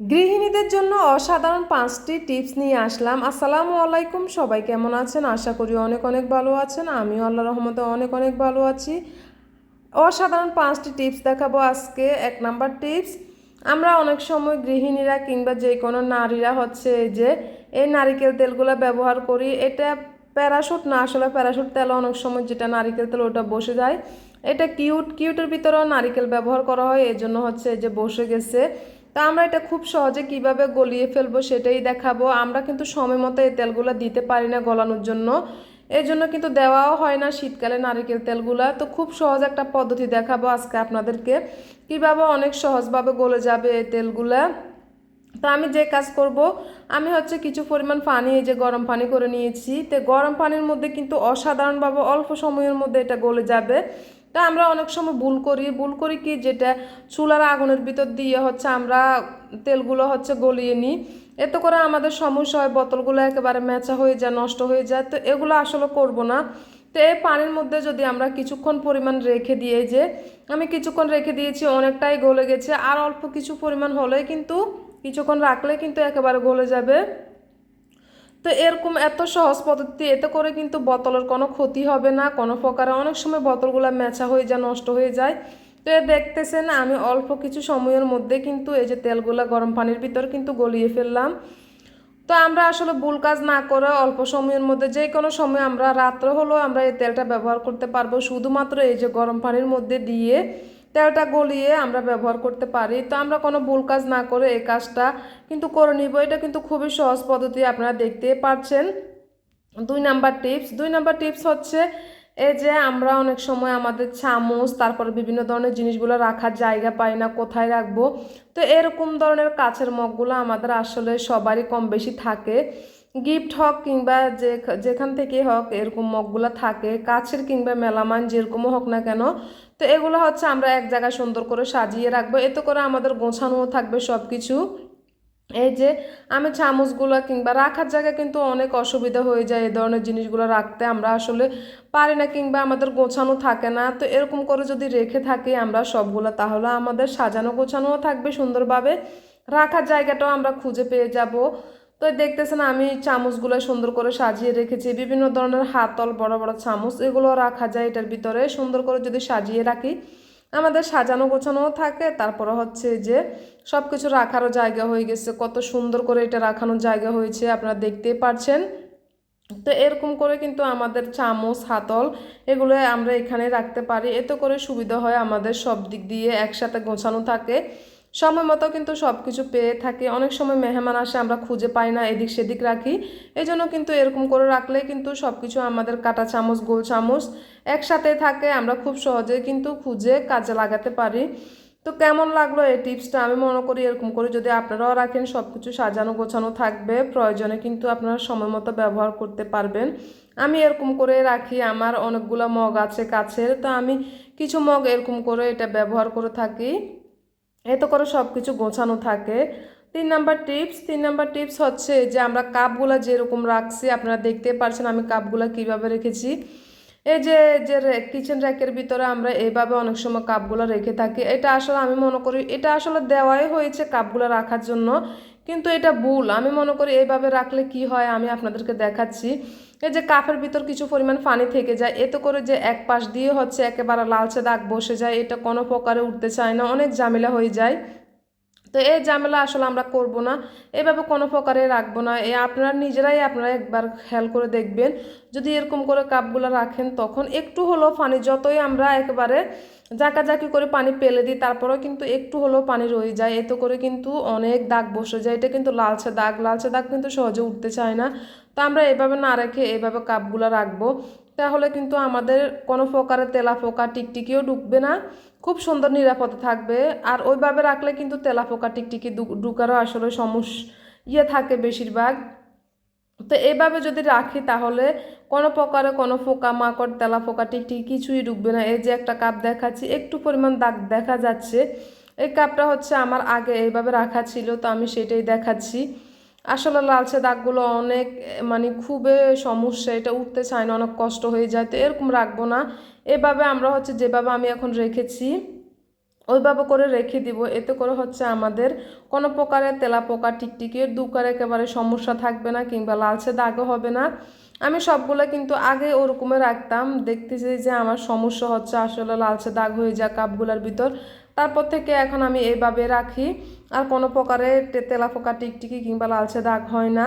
গৃহিণীদের জন্য অসাধারণ পাঁচটি টিপস নিয়ে আসলাম। আসসালামু আলাইকুম, সবাই কেমন আছেন? আশা করি অনেক অনেক ভালো আছেন। আমিও আল্লাহ রহমতে অনেক অনেক ভালো আছি। অসাধারণ পাঁচটি টিপস দেখাবো আজকে। এক নাম্বার টিপস, আমরা অনেক সময় গৃহিণীরা কিংবা যে কোনো নারীরা হচ্ছে যে, এই নারিকেল তেলগুলো ব্যবহার করি। এটা প্যারাশুট না, আসলে প্যারাশুট তেল অনেক সময় যেটা নারিকেল তেল ওটা বসে যায়। এটা কিউট, কিউটের ভিতরেও নারিকেল ব্যবহার করা হয় এই জন্য হচ্ছে যে বসে গেছে। তা আমরা এটা খুব সহজে কীভাবে গলিয়ে ফেলব সেটাই দেখাবো। আমরা কিন্তু সময় মতো এই তেলগুলো দিতে পারি না গলানোর জন্য। এই জন্য কিন্তু দেওয়াও হয় না শীতকালে নারিকেল তেলগুলা। তো খুব সহজ একটা পদ্ধতি দেখাবো আজকে আপনাদেরকে। কীভাবে অনেক সহজভাবে গলে যাবে এই তেলগুলা। তো আমি যে কাজ করব, আমি হচ্ছে কিছু পরিমাণ পানি, এই যে গরম পানি করে নিয়েছি। তো গরম পানির মধ্যে কিন্তু অসাধারণভাবে অল্প সময়ের মধ্যে এটা গলে যাবে। তা আমরা অনেক সময় ভুল করি। ভুল করি কি? যেটা চুলার আগুনের ভিতর দিয়ে হচ্ছে আমরা তেলগুলো হচ্ছে গলিয়ে নিই এতে করে আমাদের সমস্যা হয়, বোতলগুলো একেবারে মেচা হয়ে যায়, নষ্ট হয়ে যায়। তো এগুলো আসলে করব না। তো এই পানির মধ্যে যদি আমরা কিছুক্ষণ পরিমাণ রেখে দিয়ে যে, আমি কিছুক্ষণ রেখে দিয়েছি, অনেকটাই গলে গেছে। আর অল্প কিছু পরিমাণ হলে কিন্তু, কিছুক্ষণ রাখলে কিন্তু একেবারে গলে যাবে। তো এরকম এত সহজ পদ্ধতি, এতে করে কিন্তু বোতলের কোনো ক্ষতি হবে না, কোনো প্রকারে অনেক সময় বোতলগুলো মেচা হয়ে যায়, নষ্ট হয়ে যায়। তো এ দেখতেছেন, আমি অল্প কিছু সময়ের মধ্যে কিন্তু এই যে তেলগুলো গরম পানির ভিতর কিন্তু গলিয়ে ফেললাম। তো আমরা আসলে ভুল কাজ না করে অল্প সময়ের মধ্যে, যে কোনো সময় আমরা রাত্রে হলেও আমরা এই তেলটা ব্যবহার করতে পারব। শুধুমাত্র এই যে গরম পানির মধ্যে দিয়ে তেলটা গলিয়ে আমরা ব্যবহার করতে পারি। তো আমরা কোনো ভুল কাজ না করে এই কাজটা কিন্তু করে নিব। এটা কিন্তু খুবই সহজ পদ্ধতি, আপনারা দেখতে পাচ্ছেন দুই নাম্বার টিপস, দুই নাম্বার টিপস হচ্ছে এই যে আমরা অনেক সময় আমাদের চামচ, তারপরে বিভিন্ন ধরনের জিনিসগুলো রাখার জায়গা পাই না, কোথায় রাখব? তো এরকম ধরনের কাছের মগগুলো আমাদের আসলে সবারই কম বেশি থাকে। গিফট হোক কিংবা যে যেখান থেকে হোক, এরকম মগগুলো থাকে, কাছের কিংবা মেলামান যেরকমও হোক না কেন, তো এগুলো হচ্ছে আমরা এক জায়গায় সুন্দর করে সাজিয়ে রাখব। এতে করে আমাদের গোছানোও থাকবে সব কিছু এই যে আমি চামচগুলো কিংবা রাখার জায়গায় কিন্তু অনেক অসুবিধা হয়ে যায় এই ধরনের জিনিসগুলো রাখতে। আমরা আসলে পারি না কিংবা আমাদের গোছানো থাকে না। তো এরকম করে যদি রেখে থাকি আমরা সবগুলো, তাহলে আমাদের সাজানো গোছানোও থাকবে সুন্দরভাবে। রাখার জায়গাটাও আমরা খুঁজে পেয়ে যাব। তো দেখতেছেন, আমি চামচগুলো সুন্দর করে সাজিয়ে রেখেছি। বিভিন্ন ধরনের হাতল, বড় বড় চামচ, এগুলো রাখা যায় এটার ভিতরে। সুন্দর করে যদি সাজিয়ে রাখি, আমাদের সাজানো গোছানোও থাকে। তারপরে হচ্ছে যে সব কিছু রাখারও জায়গা হয়ে গেছে। কত সুন্দর করে এটা রাখানোর জায়গা হয়েছে, আপনারা দেখতেই পারছেন। তো এরকম করে কিন্তু আমাদের চামচ, হাতল, এগুলো আমরা এখানে রাখতে পারি। এতে করে সুবিধা হয় আমাদের সব দিক দিয়ে একসাথে গোছানো থাকে। সময় মতো কিন্তু সব কিছু পেয়ে থাকি। অনেক সময় মেহমান আসে, আমরা খুঁজে পাই না, এদিক সেদিক রাখি। এই জন্য কিন্তু এরকম করে রাখলে কিন্তু সব কিছু আমাদের কাটা চামচ, গোল চামচ একসাথে থাকে। আমরা খুব সহজে কিন্তু খুঁজে কাজে লাগাতে পারি। তো কেমন লাগল এই টিপসটা? আমি মনে করি এরকম করে যদি আপনারাও রাখেন সব কিছু সাজানো গোছানো থাকবে। প্রয়োজনে কিন্তু আপনারা সময় মতো ব্যবহার করতে পারবেন। আমি এরকম করে রাখি, আমার অনেকগুলো মগ আছে কাছের। তো আমি কিছু মগ এরকম করে এটা ব্যবহার করে থাকি। এতে করে সব কিছু গোছানো থাকে। তিন নাম্বার টিপস, তিন নাম্বার টিপস হচ্ছে যে আমরা কাপগুলো যেরকম রাখছি, আপনারা দেখতে পারছেন আমি কাপগুলো কীভাবে রেখেছি। এই যে যে কিচেন র্যাকের ভিতরে আমরা এইভাবে অনেক সময় কাপগুলো রেখে থাকি। এটা আসলে আমি মনে করি, এটা আসলে দেওয়াই হয়েছে কাপগুলো রাখার জন্য। কিন্তু এটা ভুল। আমি মনে করি এইভাবে রাখলে কি হয় আমি আপনাদেরকে দেখাচ্ছি। এই যে কাপের ভিতর কিছু পরিমাণ পানি থেকে যায়, এতে করে যে এক পাশ দিয়ে হচ্ছে একেবারে লালচে দাগ বসে যায়, এটা কোনো প্রকারে উঠতে চায় না, অনেক ঝামেলা হয়ে যায়। তো এই ঝামেলা আসলে আমরা করব না। এভাবে কোনো প্রকারে রাখব না। এ আপনারা নিজেরাই আপনারা একবার খেয়াল করে দেখবেন। যদি এরকম করে কাপগুলো রাখেন, তখন একটু হলেও পানি যতই আমরা একেবারে জাকাজাকি করে পানি পেলে দিই, তারপরেও কিন্তু একটু হলেও পানি রয়ে যায়। এতে করে কিন্তু অনেক দাগ বসে যায়। এটা কিন্তু লালচে দাগ। লালচে দাগ কিন্তু সহজে উঠতে চায় না। তো আমরা এভাবে না রেখে এভাবে কাপগুলো রাখব। তাহলে কিন্তু আমাদের কোনো প্রকারের তেলা পোকা টিকটিকিও ঢুকবে না। খুব সুন্দর নিরাপদে থাকবে। আর ওইভাবে রাখলে কিন্তু তেলা পোকা টিকটিকি ঢুকারও আসলে সমস্যা ইয়ে থাকে বেশিরভাগ। তো এইভাবে যদি রাখি তাহলে কোনো প্রকারে কোনো পোকা মাকড় তেলা পোকা টিকটিকি কিছুই ঢুকবে না। এই যে একটা কাপ দেখাচ্ছি, একটু পরিমাণ দাগ দেখা যাচ্ছে। এই কাপটা হচ্ছে আমার আগে এইভাবে রাখা ছিল, তো আমি সেটাই দেখাচ্ছি। আসলে লালচে দাগগুলো অনেক মানে খুবই সমস্যা, এটা উঠতে চায় না, অনেক কষ্ট হয়ে যায়, তো এরকম রাখব না। এভাবে আমরা হচ্ছে যেভাবে আমি এখন রেখেছি, ওইভাবে করে রেখে দিব, এতে করে হচ্ছে আমাদের কোনো প্রকারের তেলা পোকা টিকটিকির দুকার একেবারে সমস্যা থাকবে না, কিংবা লালচে দাগও হবে না। আমি সবগুলো কিন্তু আগে ওরকমই রাখতাম, দেখতেছি যে আমার সমস্যা হচ্ছে আসলে লালচে দাগ হয়ে যায় কাপগুলোর ভিতর। তারপর থেকে এখন আমি এইভাবে রাখি। আর কোনো প্রকারে তেলা পোকা টিকটিকি কিংবা লালচে দাগ হয় না।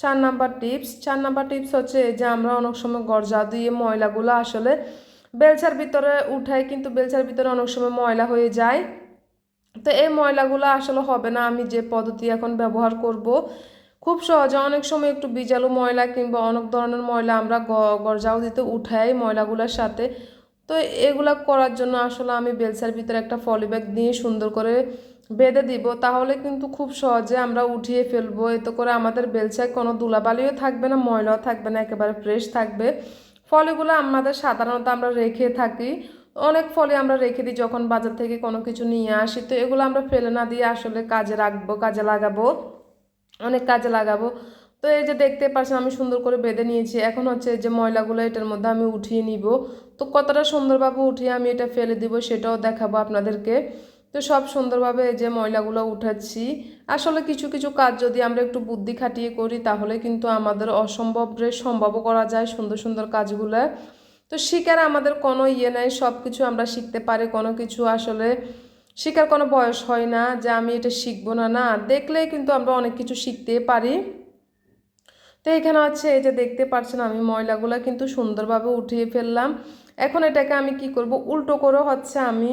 চার নাম্বার টিপস, চার নাম্বার টিপস হচ্ছে যে আমরা অনেক সময় গরজা দিয়ে ময়লাগুলো আসলে বেলচার ভিতরে উঠাই, কিন্তু বেলচার ভিতরে অনেক সময় ময়লা হয়ে যায়। তো এই ময়লাগুলো আসলে হবে না, আমি যে পদ্ধতি এখন ব্যবহার করব। খুব সহজে অনেক সময় একটু বিজালু ময়লা কিংবা অনেক ধরনের ময়লা আমরা গরজাও দিতে উঠাই ময়লাগুলোর সাথে। তো এগুলা করার জন্য আসলে আমি বেলসার ভিতরে একটা ফলি ব্যাগ দিয়ে সুন্দর করে বেঁধে দিব। তাহলে কিন্তু খুব সহজে আমরা উঠিয়ে ফেলব। এতে করে আমাদের বেলসায় কোনো ধুলাবালিও থাকবে না, ময়লাও থাকবে না, একেবারে ফ্রেশ থাকবে। ফলগুলো আমাদের সাধারণত আমরা রেখে থাকি। অনেক ফলে আমরা রেখে দিই যখন বাজার থেকে কোনো কিছু নিয়ে আসি। তো এগুলো আমরা ফেলে না দিয়ে আসলে কাজে রাখব, কাজে লাগাবো। অনেক কাজে লাগাবো। তো এই যে দেখতে পাচ্ছেন আমি সুন্দর করে বেঁধে নিয়েছি। এখন হচ্ছে যে ময়লাগুলো এটার মধ্যে আমি উঠিয়ে নিব। তো কতটা সুন্দরভাবে উঠিয়ে আমি এটা ফেলে দিব সেটাও দেখাবো আপনাদেরকে। তো সব সুন্দরভাবে এই যে ময়লাগুলো উঠাচ্ছি। আসলে কিছু কিছু কাজ যদি আমরা একটু বুদ্ধি খাটিয়ে করি, তাহলে কিন্তু আমাদের অসম্ভবরে সম্ভবও করা যায় সুন্দর সুন্দর কাজগুলো। তো শিকার আমাদের কোনো ইয়ে নাই সব কিছু আমরা শিখতে পারি, কোনো কিছু আসলে শিকার কোনো বয়স হয় না যে আমি এটা শিখব না না, দেখলেই কিন্তু আমরা অনেক কিছু শিখতে পারি। তো এখানে হচ্ছে এই যে দেখতে পাচ্ছেন আমি ময়লাগুলো কিন্তু সুন্দরভাবে উঠিয়ে ফেললাম। এখন এটাকে আমি কি করব? উল্টো করে হচ্ছে আমি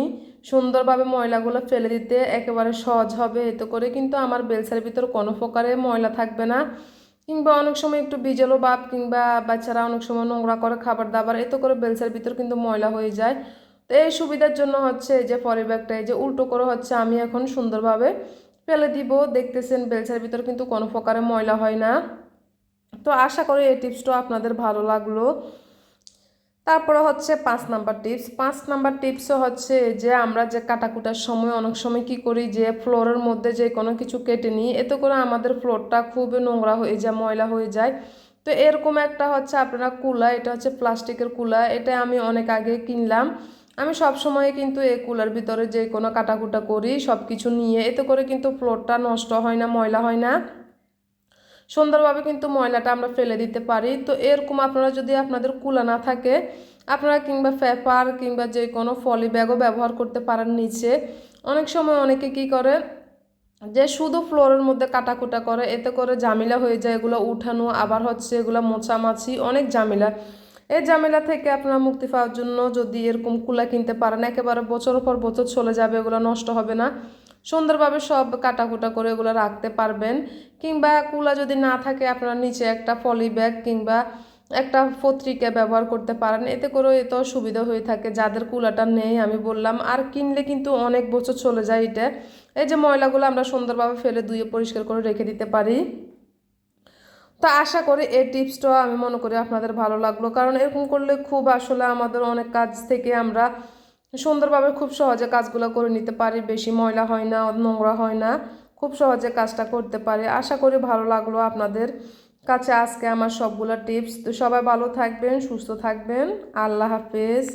সুন্দরভাবে ময়লাগুলো ফেলে দিতে একেবারে সহজ হবে এতে করে কিন্তু আমার বেলসার ভিতর কোনো প্রকারে ময়লা থাকবে না। কিংবা অনেক সময় একটু বিজলো বাপ কিংবা বাচ্চারা অনেক সময় নোংরা করে খাবার দাবার, এতে করে বেলসার ভিতর কিন্তু ময়লা হয়ে যায়। তো এই সুবিধার জন্য হচ্ছে এই যে পরি ব্যাগটা, এই যে উল্টো করে হচ্ছে আমি এখন সুন্দরভাবে ফেলে দিব। দেখতেছেন বেলসার ভিতর কিন্তু কোনো প্রকারে ময়লা হয় না। তো আশা করি এই টিপসটা আপনাদের ভালো লাগল। তারপরে হচ্ছে পাঁচ নাম্বার টিপস। পাঁচ নাম্বার টিপসও হচ্ছে যে আমরা যে কাটাকুটার সময় অনেক সময় কি করি যে ফ্লোরের মধ্যে যে কোনো কিছু কেটে নিই, এতে করে আমাদের ফ্লোরটা খুবই নোংরা হয়ে যায়, ময়লা হয়ে যায়। তো এরকম একটা হচ্ছে আপনারা কুলা, এটা হচ্ছে প্লাস্টিকের কুলা, এটা আমি অনেক আগে কিনলাম। আমি সব সময় কিন্তু এই কুলার ভিতরে যে কোনো কাটাকুটা করি সব কিছু নিয়ে, এতে করে কিন্তু ফ্লোরটা নষ্ট হয় না, ময়লা হয় না। সুন্দরভাবে কিন্তু ময়লাটা আমরা ফেলে দিতে পারি। তো এরকম আপনারা যদি আপনাদের কুলা না থাকে, আপনারা কিংবা পেপার কিংবা যে কোনো ফলি ব্যাগও ব্যবহার করতে পারেন নিচে। অনেক সময় অনেকে কি করে, যে শুধু ফ্লোরের মধ্যে কাটাকুটা করে, এতে করে জামিলা হয়ে যায়, এগুলো উঠানো, আবার হচ্ছে এগুলো মোছামাছি, অনেক জামিলা এই ঝামেলা থেকে আপনারা মুক্তি পাওয়ার জন্য যদি এরকম কুলা কিনতে পারেন, একেবারে বছরের পর বছর চলে যাবে, এগুলো নষ্ট হবে না। সুন্দরভাবে সব কাটাকুটা করে এগুলো রাখতে পারবেন। কিংবা কুলা যদি না থাকে আপনারা নিচে একটা পলি ব্যাগ কিংবা একটা পত্রিকা ব্যবহার করতে পারেন। এতে করে এত সুবিধা হয়ে থাকে। যাদের কুলাটা নেই, আমি বললাম, আর কিনলে কিন্তু অনেক বছর চলে যায় এটা। এই যে ময়লাগুলো আমরা সুন্দরভাবে ফেলে ধুয়ে পরিষ্কার করে রেখে দিতে পারি। তো আশা করি এই টিপসটা আমি মনে করি আপনাদের ভালো লাগল। কারণ এরকম করলে খুব আসলে আমাদের অনেক কাজ থেকে আমরা সুন্দরভাবে খুব সহজে কাজগুলো করে নিতে পারি, বেশি ময়লা হয় না, নোংরা হয় না, খুব সহজে কাজটা করতে পারি। আশা করি ভালো লাগল আপনাদের কাছে আজকে আমার সবগুলো টিপস। তো সবাই ভালো থাকবেন, সুস্থ থাকবেন। আল্লাহ হাফেজ।